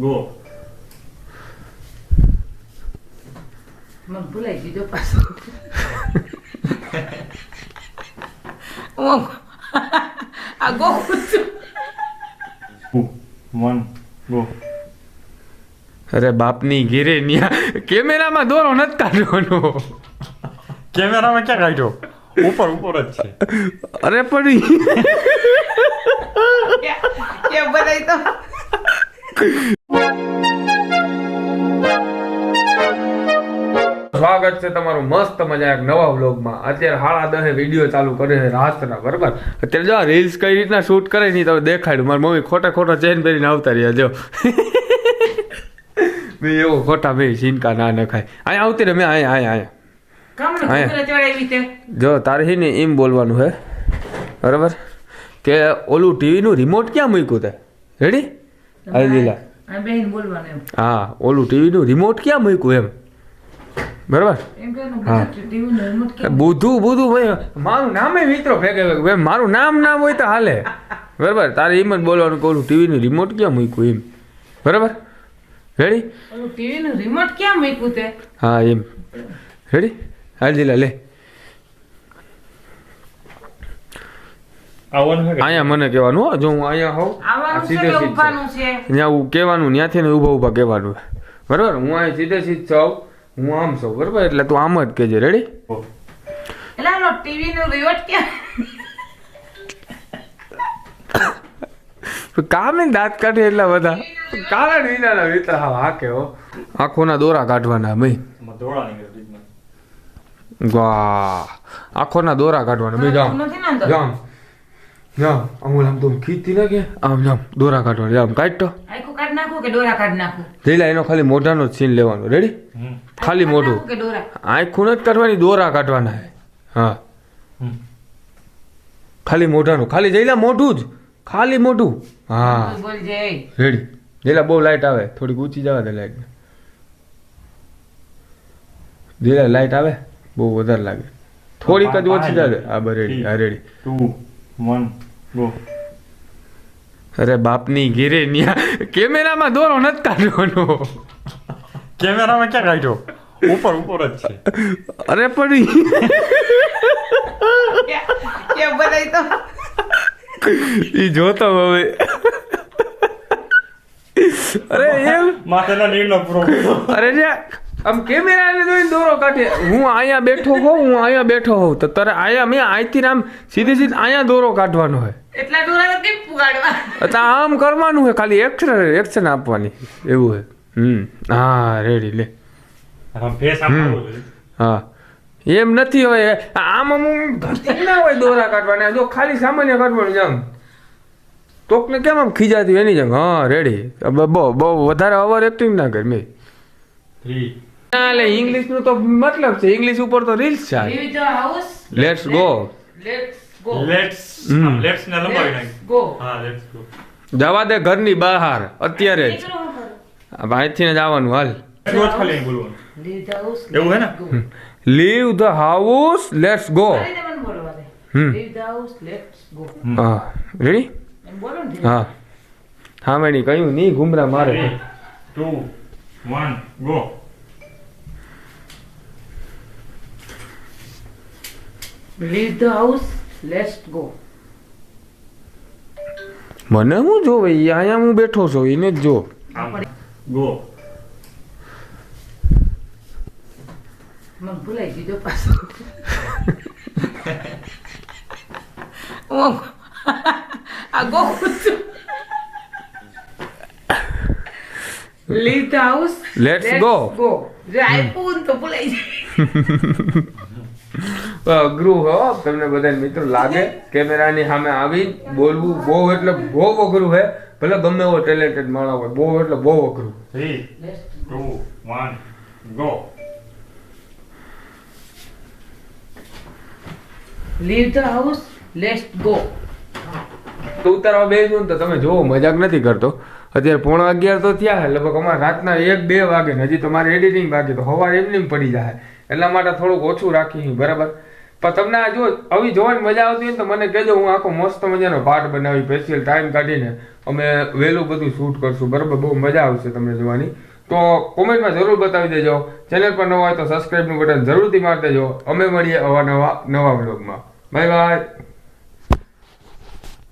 Go મને ભૂલાઈ દીધો પાછો આ ગો વન ગો અરે બાપની ઘેરે ન્યા કેમેરામાં દોરો નથી કાઢવાનો. કેમેરામાં ક્યાં કાઢ્યો? ઉપર ઉપર જ છે. અરે પણ કે બનાવી તો સ્વાગત છે તમારું મસ્ત મજા એક નવા વ્લોગમાં. અત્યારે હાળા દહે વીડિયો ચાલુ કરે છે રાતના બરાબર? અત્યારે જો રીલ્સ કઈ રીતના શૂટ કરે નહીં તમે દેખાડ્યું. મારી મમ્મી ખોટા ખોટા ચેન પહેરીને આવતા રહ્યા જો. મેં એવો ખોટા મેં સિનકા ના નખાય. અહીંયા આવતી રે મેં અહીંયા અહીંયા અહીંયા. જો તારે છે ને એમ બોલવાનું હે. બરાબર? કે ઓલું ટીવીનું રિમોટ ક્યાં મૂક્યું તે? રેડી એમ. હા ઓલું ટીવીનું રિમોટ ક્યાં મૂક્યું એમ? બરાબર? હા. બુધું બુધું બધું બધું ભાઈ મારું નામે મિત્રો ફેંકે ભાઈ મારું નામ નામ હોય તો હાલે. બરાબર? તારે એમ જ બોલવાનું કહું ટીવીનું રિમોટ ક્યાં મૂક્યું એમ. બરાબર? રેડી ઓલું ટીવી નું રિમોટ ક્યાં મૂક્યું તે? હા એમ. રેડી હાલ જીલા લે. અહીંયા મને કહેવાનું હો. જો હું અહીંયા હોઉં આ આવવાનું છે સીધે સીધ. ત્યાં કહેવાનું ત્યાંથી ને ઊભા ઊભા કહેવાનું. બરાબર? હું અહીં સીધે સીધ છું. હું આમ છું બરાબર? એટલે તું આમ જ કહેજે રેડી એટલે આનો ટીવી નું રિમોટ ક્યાં? કામે દાંત કાઢે એટલા બધા? કારણ વિનાના વિતરા હા હાકે હો. આંખોના દોરા કાઢવાના ભાઈ. દોરા નીકળે વાહ આંખોના દોરા કાઢવાના ભાઈ જામ. નથી ને અંદર જામ. જામ અમુલ આમ તું ખીચતી ના કે આમ જામ દોરા કાઢવાના જામ કાઢ તો. આખું કાઢ નાખો કે દોરા કાઢ નાખો? જઈલા એનો ખાલી મોઢાનો જ સીન લેવાનો રેડી હમ. ખાલી મોઢું. આંખું નથી કાઢવાની દોરા કાઢવાના હે. ખાલી મોઢાનું. ખાલી જઈલા મોઢું જ. ખાલી મોઢું. હા. રેડી. જેલા બહુ લાઈટ આવે. થોડીક ઊંચી જવા દે લાઈટ જેલા લાઈટ આવે બહુ વધારે લાગે. થોડીક જ ઓછી જાવે આ બરેડી આ ready. Ready. Two one go. અરે બાપની ઘેરે ન્યા. કેમેરામાં દોરો નથી કાઢવાનો. કેમેરામાં ક્યાં કાઢ્યો? ઉપર ઉપર જ છે અરે પણ એ કે કે બનાવી તો ઈ જોતો હવે અરે એમ માથેનો નીરનો પ્રો અરે જે આમ કેમેરાને જોઈને દોરો કાઢે. હું અહીંયા બેઠો હોઉં હું અહીંયા બેઠો હોઉં. તો તારે અહીંયા મેં અહીંથી આમ સીધી સીધી અહીંયા દોરો કાઢવાનો હોય. એટલા દોરા કેમ પુગાડવા? એટલે આમ કરવાનું હોય ખાલી એક્શન એક્શન આપવાની એવું હોય. હમ. હા રેડી લે આમ face આમ કરવો જોઈએ. હા. એમ નથી હોય. આમ આમ આમ ના હોય દોરા કાઢવાના. જો ખાલી સામાન્ય કાઢવાનું આમ. તોકને કેમ આમ ખીજાતી હોય એની જેમ? હા રેડી બહુ બહુ વધારે ઓવર એક્ટિંગ ના કર મેં ના એટલે ઇંગ્લિશનું તો મતલબ છે. ઇંગ્લિશ ઉપર તો રીલ્સ છે. Let's go let's go Let's હમ. ને લંબાવી ગો હા let's go. જવા દે ઘરની બહાર. અત્યારે જ. અહીંથી જ આવવાનું હાલ. બોલવાનું. લીવ ધ હાઉસ એવું હે ને? Leave the house let's go. Leave the house let's go હા. રેડી હા. હા મેની કહ્યું નહીં ઘુમરા મારે. Two one go leave the house let's go મને હું જોવે? અહીંયા હું બેઠો છું એને જ જો. આમ. મને ભૂલાઈ દીધો પાછો હું આ ગો છું leave the house Let's go. Go જો આપ્યું ને તો ભૂલાઈ જાય અઘરું હો તમને બધા મિત્રો લાગે. કેમેરાની સામે આવી. બોલવું બહુ એટલે બહુ અઘરું હે. ભલે ગમે એવો ટેલેન્ટેડ માણસ હોય બહુ એટલે બહુ અઘરું. Three, two, one, go. Leave the house let's go તો ઉતારવા બેસું તો તમે જોવો, મજાક નથી કરતો. અત્યારે પોણા અગિયાર તો થયા લગભગ અમારે રાતના એક બે વાગે હજી તમારે એડિટિંગ બાકી તો હવા એમની પડી જાય. એટલા માટે થોડુંક ઓછું રાખી બરાબર? પણ તમને આ જો, આવી જોવાની મજા આવતી હોય તો મને કહેજો, હું આખો મસ્ત મજાનો પાર્ટ બનાવી સ્પેશિયલ ટાઈમ કાઢીને અમે વહેલું બધું શૂટ કરશું, બરાબર? બહુ મજા આવશે તમને જોવાની. તો કોમેન્ટમાં જરૂર બતાવી દેજો. ચેનલ પર નવા હોય તો સબસ્ક્રાઈબનું બટન જરૂરથી મારી દેજો. અમે મળીએ અવા નવા નવા વ્લોગમાં バイバイ。